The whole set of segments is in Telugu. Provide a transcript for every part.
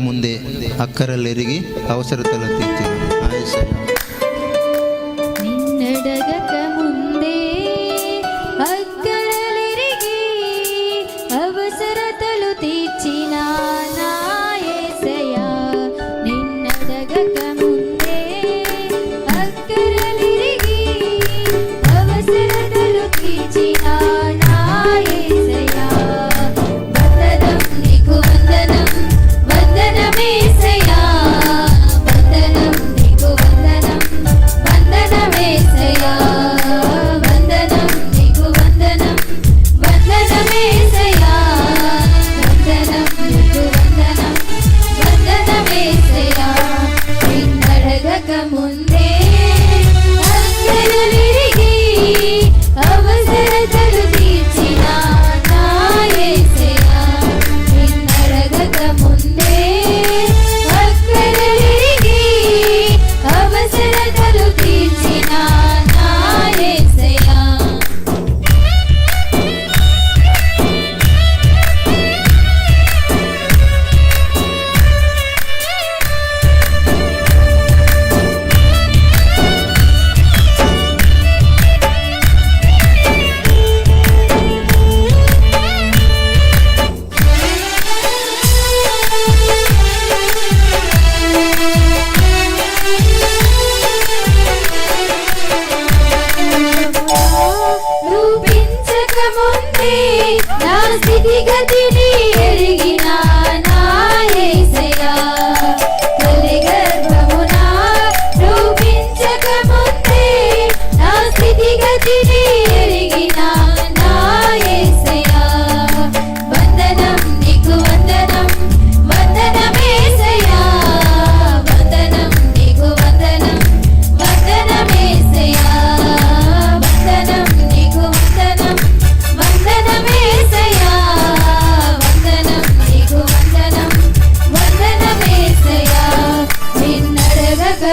ಮುಂದೆ ಅಕ್ಕರಲ್ಲಿರಿಗಿ ಅವಸರ ತಲುತ್ತಿತ್ತು ಆಯಸ್ಸಯ್ಯ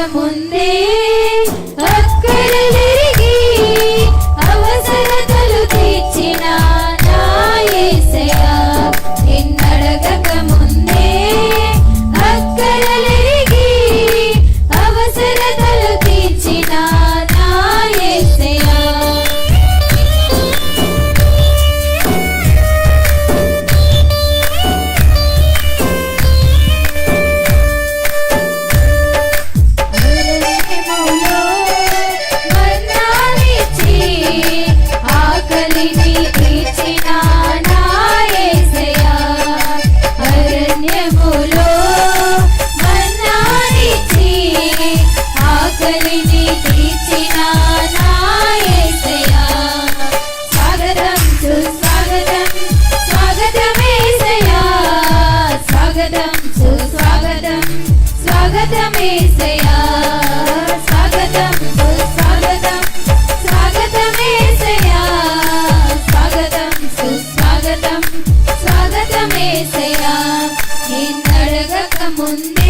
నిన్నడగక స్వాగతం సుస్వాగతం. స్వాగతం ఏసయా స్వాగతం సుస్వాగతం. స్వాగతం ఏసయా స్వాగతం సుస్వాగతం. స్వాగతం ఏసయా నిన్నడగక ముందే